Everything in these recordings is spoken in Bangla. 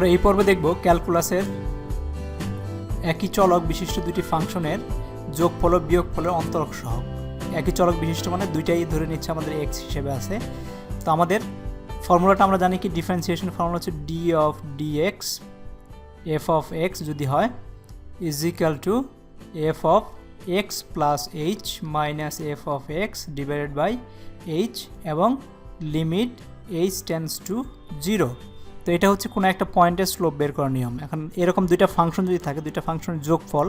আমরা এই পর্বে দেখব ক্যালকুলাসের একই চলক বিশিষ্ট দুটি ফাংশনের যোগফল ও বিয়োগফলের অন্তরক সহ একই চলক বিশিষ্ট মানে দুইটাই ধরে নিচ্ছে আমাদের এক্স হিসেবে আছে। তো আমাদের ফর্মুলাটা আমরা জানি কি ডিফারেন্সিয়েশন ফর্মুলা হচ্ছে d of d x f of x যদি হয় is equal to f of x plus h minus f of x divided by h এবং limit h tends to zero এটা হচ্ছে কোনো একটা পয়েন্টের স্লোপ বের করার নিয়ম। এখন এরকম দুইটা ফাংশন যদি থাকে, দুইটা ফাংশনের যোগফল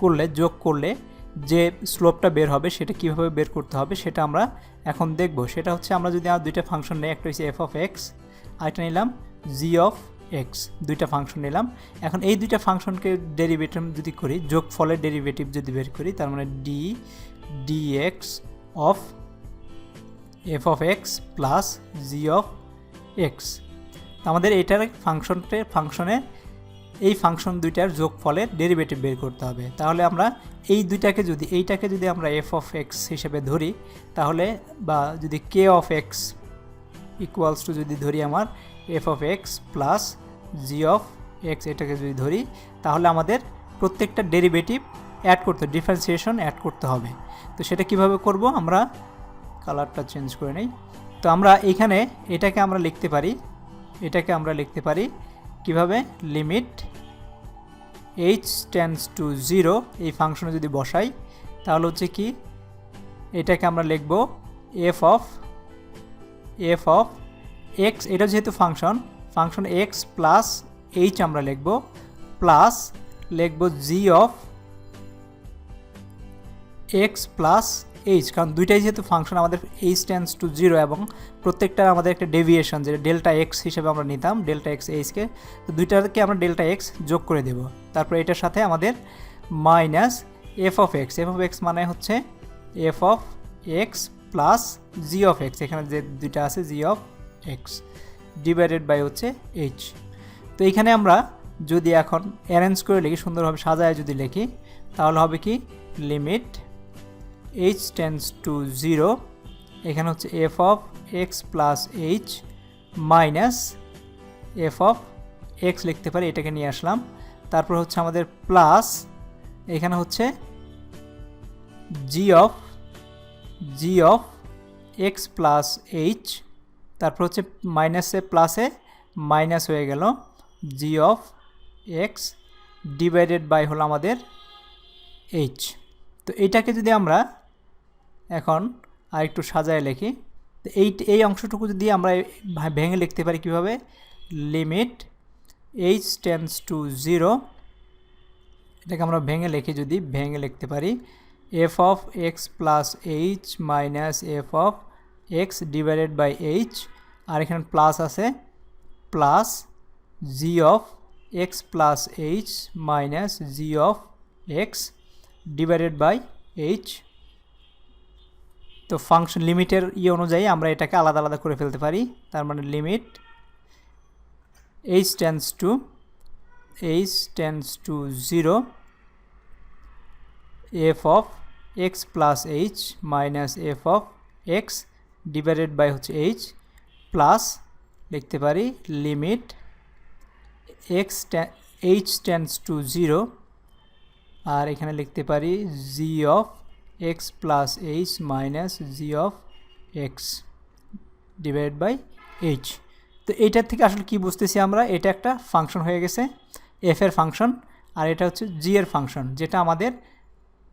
করলে, যোগ করলে যে স্লোপটা বের হবে, সেটা কীভাবে বের করতে হবে, সেটা আমরা এখন দেখব। সেটা হচ্ছে আমরা যদি আর দুইটা ফাংশন নেই, একটা হচ্ছে এফ অফ এক্স আরেকটা নিলাম জি অফ এক্স দুইটা ফাংশন নিলাম। এখন এই দুইটা ফাংশনকে ডেরিভেটিভ যদি করি যোগ ফলের ডেরিভেটিভ যদি বের করি, তার মানে d d x of f of x plus g of x আমাদের এটার ফাংশনটে, ফাংশনে এই ফাংশন দুইটার যোগ যোগফলের ডেরিভেটিভ বের করতে হবে। তাহলে আমরা এই দুইটাকে যদি, এইটাকে যদি আমরা এফ অফ এক্স হিসেবে ধরি, তাহলে বা যদি K of x equals to যদি ধরি আমার f of x plus g of x এটাকে যদি ধরি, তাহলে আমাদের প্রত্যেকটা ডেরিভেটিভ অ্যাড করতে ডিফারেন্সিয়েশন অ্যাড করতে হবে। তো সেটা কীভাবে করব? আমরা কালারটা চেঞ্জ করে নেই। তো আমরা এখানে এটাকে আমরা লিখতে পারি এটাকে আমরা লিখতে পারি কীভাবে? Limit h tends to zero এই ফাংশনে যদি বসাই, তাহলে হচ্ছে কি? এটাকে আমরা লিখব f of f of x এটা যেহেতু function function x plus h আমরা লিখব প্লাস লিখব g of x plus h কারণ দুইটাই যেহেতু ফাংশন আমাদের এইচ টেন্স টু জিরো এবং প্রত্যেকটার আমাদের একটা ডেভিয়েশন যেটা ডেল্টা এক্স হিসেবে আমরা নিতাম ডেল্টা এক্স এইচকে তো দুইটাকে আমরা ডেল্টা এক্স যোগ করে দেব। তারপর এটার সাথে আমাদের minus f of x f of x মানে হচ্ছে f of x plus g of x এখানে যে দুইটা আছে g of x divided by হচ্ছে এইচ তো এইখানে আমরা যদি এখন অ্যারেঞ্জ করে লিখি, সুন্দরভাবে সাজায় যদি লিখি, তাহলে হবে কি? Limit h tends to zero এখানে হচ্ছে f of x plus h minus f of x লিখতে পারি, এটাকে নিয়ে আসলাম। তারপর হচ্ছে আমাদের প্লাস এখানে হচ্ছে g of g of x plus h তারপর হচ্ছে মাইনাসে প্লাসে মাইনাস হয়ে গেল g of x divided by হলো আমাদের এইচ তো এইটাকে যদি আমরা এখন আর একটু সাজায় লিখি। তো এই এই অংশটুকু যদি আমরা ভেঙে লিখতে পারি কীভাবে? Limit h tends to zero এটাকে আমরা ভেঙে লিখি যদি, ভেঙে লিখতে পারি। F of x plus h minus f of x divided by h আর এখানে প্লাস আছে plus g of x plus h minus g of x divided by h তো ফাংশন লিমিটের ই অনুযায়ী আমরা এটাকে আলাদা আলাদা করে ফেলতে পারি। তার মানে limit h tends to h tends to zero f of x plus h minus f of x divided by হচ্ছে এইচ প্লাস লিখতে পারি limit x h tends to zero আর এখানে লিখতে পারি g of x plus h minus g of x divide by h তো এইটার থেকে আসলে কি বুঝতেছি আমরা? এটা একটা ফাংশন হয়ে গেছে এফ এর ফাংশন আর এটা হচ্ছে জি এর ফাংশন যেটা আমাদের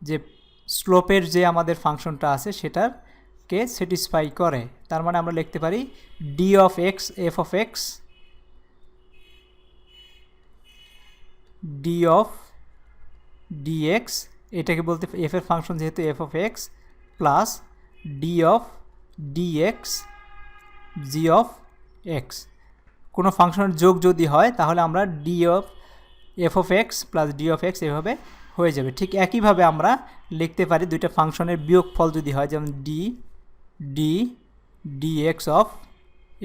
যে স্লোপের যে আমাদের ফাংশনটা আছে সেটারকে স্যাটিসফাই করে। তার মানে আমরা লিখতে পারি d of x f of x d of dx এটাকে বলতে এফ এর ফাংশন যেহেতু f of x plus d of dx g of x কোনো ফাংশনের যোগ যদি হয়, তাহলে আমরা d of f of x plus d of x এভাবে হয়ে যাবে। ঠিক একইভাবে আমরা লিখতে পারি দুইটা ফাংশনের বিয়োগ ফল যদি হয়, যেমন d d d x of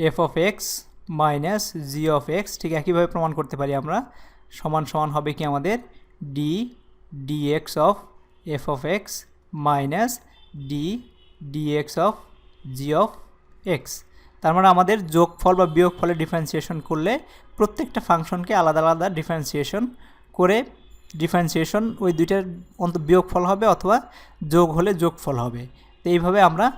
f of x minus g of x ঠিক একইভাবে প্রমাণ করতে পারি আমরা। সমান সমান হবে কি আমাদের? D dx of f of x minus d dx of g of x তার মানে আমাদের যোগফল বা বিয়োগফলে ডিফারেন্সিয়েশন করলে প্রত্যেকটা ফাংশনকে আলাদা আলাদা ডিফারেন্সিয়েশন করে ডিফারেন্সিয়েশন ওই দুইটার অন্ত, বিয়োগফল হবে অথবা যোগ হলে যোগফল হবে। তো এইভাবে আমরা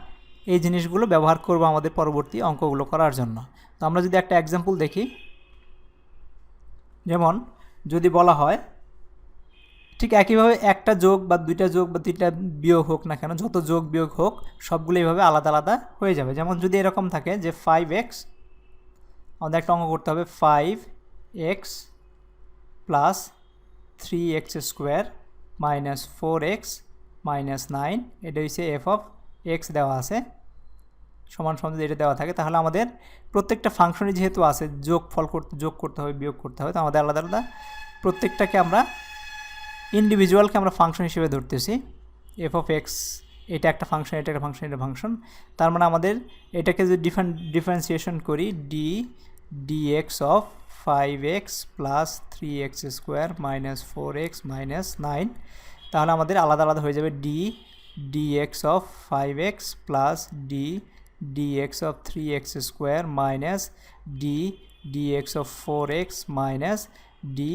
এই জিনিসগুলো ব্যবহার করব আমাদের পরবর্তী অঙ্কগুলো করার জন্য। তো আমরা যদি একটা এক্সাম্পল দেখি। যেমন যদি বলা হয় ঠিক একইভাবে একটা যোগ বা দুইটা যোগ বা দুইটা বিয়োগ হোক না কেন, যত যোগ বিয়োগ হোক, সবগুলো এইভাবে আলাদা আলাদা হয়ে যাবে। যেমন যদি এরকম থাকে যে ফাইভ এক্স আমাদের একটা অঙ্ক করতে হবে five x plus three x square minus four x minus nine এটা হচ্ছে এফ অফ এক্স দেওয়া আছে। সমান সমান যদি এটা দেওয়া থাকে, তাহলে আমাদের প্রত্যেকটা ফাংশনে যেহেতু আছে যোগ ফল করতে, যোগ করতে হবে, বিয়োগ করতে হবে, তো আমাদের আলাদা আলাদা প্রত্যেকটাকে আমরা ইন্ডিভিজুয়ালকে আমরা ফাংশন হিসেবে ধরতেছি। এফ অফ এক্স এটা একটা ফাংশন এটা একটা ফাংশন এটা ফাংশন তার মানে আমাদের এটাকে যদি ডিফারেন ডিফারেন্সিয়েশন করি d dx of 5x plus square minus four x minus nine তাহলে আমাদের আলাদা আলাদা হয়ে যাবে d dx of 5x plus d, dx of 3x square minus d, dx of 4x minus d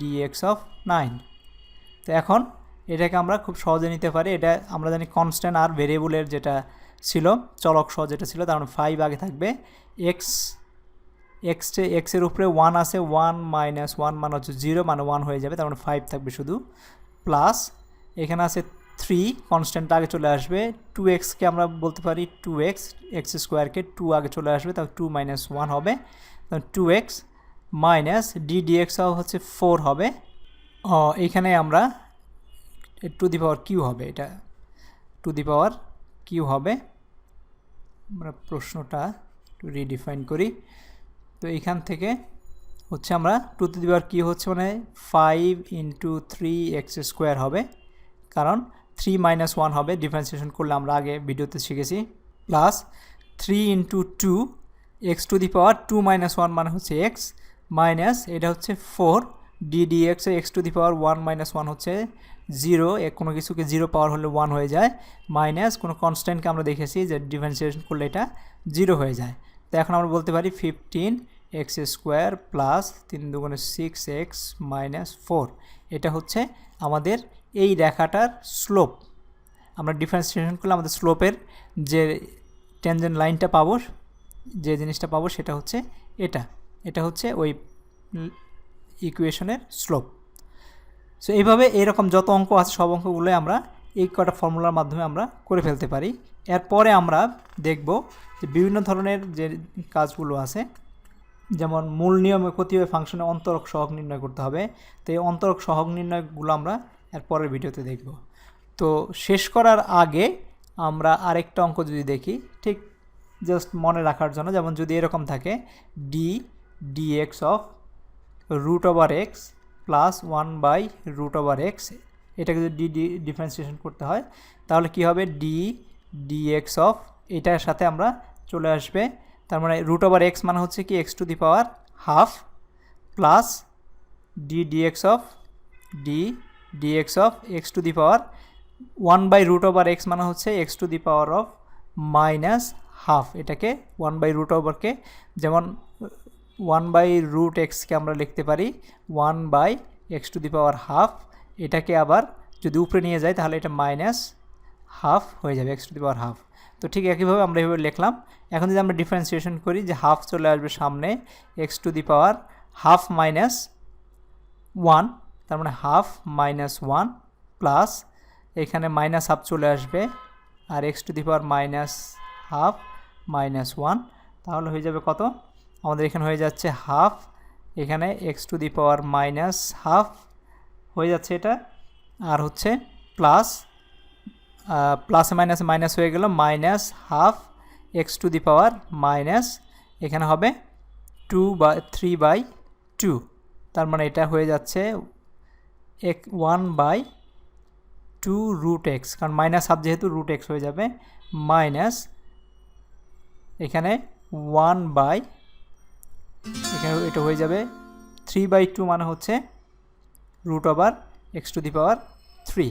dx of nine তো এখন এটাকে আমরা খুব সহজে নিতে পারি। এটা আমরা জানি কনস্ট্যান্ট আর ভেরিয়েবলের যেটা ছিল, চলক সহ যেটা ছিল, তার মানে ফাইভ আগে থাকবে। এক্স এক্সে এক্সের উপরে ওয়ান আছে ওয়ান মাইনাস ওয়ান মানে হচ্ছে জিরো মানে ওয়ান হয়ে যাবে, তার মানে ফাইভ থাকবে শুধু। প্লাস এখানে আছে থ্রি কনস্ট্যান্ট আগে চলে আসবে। টু এক্সকে আমরা বলতে পারি টু এক্স এক্স স্কোয়ারকে টু আগে চলে আসবে, তাহলে টু মাইনাস ওয়ান হবে। Two x minus d dx হচ্ছে ফোর হবে। ও এইখানে আমরা টু দি পাওয়ার কিউ হবে এটা। টু দি পাওয়ার কিউ হবে। আমরা প্রশ্নটা একটু রিডিফাইন করি। তো এইখান থেকে হচ্ছে আমরা two to the power Q হচ্ছে মানে five into three x square হবে। কারণ থ্রি মাইনাস ওয়ান হবে ডিফারেন্সিয়েশন করলে আমরা আগে ভিডিওতে শিখেছি। Plus three into two x to the power two minus one মানে হচ্ছে এক্স মাইনাস এটা হচ্ছে four d d x x to the power one minus one হচ্ছে জিরো কোনো কিছুকে জিরো পাওয়ার হলে ওয়ান হয়ে যায় মাইনাস কোনো কনস্ট্যান্টকে আমরা দেখেছি যে ডিফারেন্সিয়েশন করলে এটা জিরো হয়ে যায়। তো এখন আমরা বলতে পারি ফিফটিন এক্স স্কোয়ার প্লাস তিন দুগুণে সিক্স এক্স মাইনাস ফোর এটা হচ্ছে আমাদের এই রেখাটার স্লোপ আমরা ডিফারেন্সিয়েশন করলে আমাদের স্লোপের যে টেনজেন্ট লাইনটা পাবো, যে জিনিসটা পাবো সেটা হচ্ছে এটা। এটা হচ্ছে ওই ইকুয়েশনের স্লোপ সো এইভাবে এরকম যত অঙ্ক আছে, সব অঙ্কগুলোই আমরা এই কটা ফর্মুলার মাধ্যমে আমরা করে ফেলতে পারি। এরপরে আমরা দেখব যে বিভিন্ন ধরনের যে কাজগুলো আছে, যেমন মূল নিয়মে ক্ষতিভাবে ফাংশনে অন্তরক সহগ নির্ণয় করতে হবে। তো এই অন্তরক সহগ নির্ণয়গুলো আমরা এর পরের ভিডিওতে দেখব। তো শেষ করার আগে আমরা আরেকটা অঙ্ক যদি দেখি, ঠিক জাস্ট মনে রাখার জন্য, যেমন যদি এরকম থাকে d dx of root over x plus one by root over x এটাকে যদি ডি ডি ডিফারেন্সিয়েশন করতে হয়, তাহলে কি হবে? ডি ডিএক্স অফ এটার সাথে আমরা চলে আসবে। তার মানে রুট ওভার এক্স মানে হচ্ছে কি? X to the power half plus d dx of d dx of x to the power one by root over x মানে হচ্ছে x to the power of minus half এটাকে ওয়ান বাই রুট ওভারকে যেমন ওয়ান বাই রুট এক্সকে আমরা লিখতে পারি, one by x to the power half, এটাকে আবার যদি উপরে নিয়ে যাই তাহলে এটা মাইনাস হাফ হয়ে যাবে, x to the power half. তো ঠিক একইভাবে আমরা এভাবে লিখলাম। এখন যদি আমরা ডিফারেন্সিয়েশন করি যে হাফ চলে আসবে সামনে, x to the power half minus one, তার মানে হাফ মাইনাস ওয়ান প্লাস এখানে মাইনাস হাফ চলে আসবে আর x to the power minus half minus one, তাহলে হয়ে যাবে কত? আমাদের এখানে হয়ে যাচ্ছে হাফ, এখানে x to the power minus half হয়ে যাচ্ছে এটা, আর হচ্ছে প্লাস প্লাসে মাইনাসে মাইনাস হয়ে গেল minus half x to the power minus এখানে হবে two by three by two তার মানে এটা হয়ে যাচ্ছে এক one by two root x কারণ মাইনাস হাফ যেহেতু রুট এক্স হয়ে যাবে মাইনাস এখানে ওয়ান বাই এটা হয়ে যাবে থ্রি বাই টু মানে হচ্ছে root over x to the power three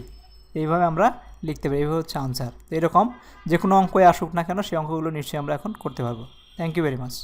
এইভাবে আমরা লিখতে পারি, এইভাবে হচ্ছে আনসার এরকম যে কোনো অঙ্কই আসুক না কেন, সেই অঙ্কগুলো নিশ্চয়ই আমরা এখন করতে পারব। Thank you very much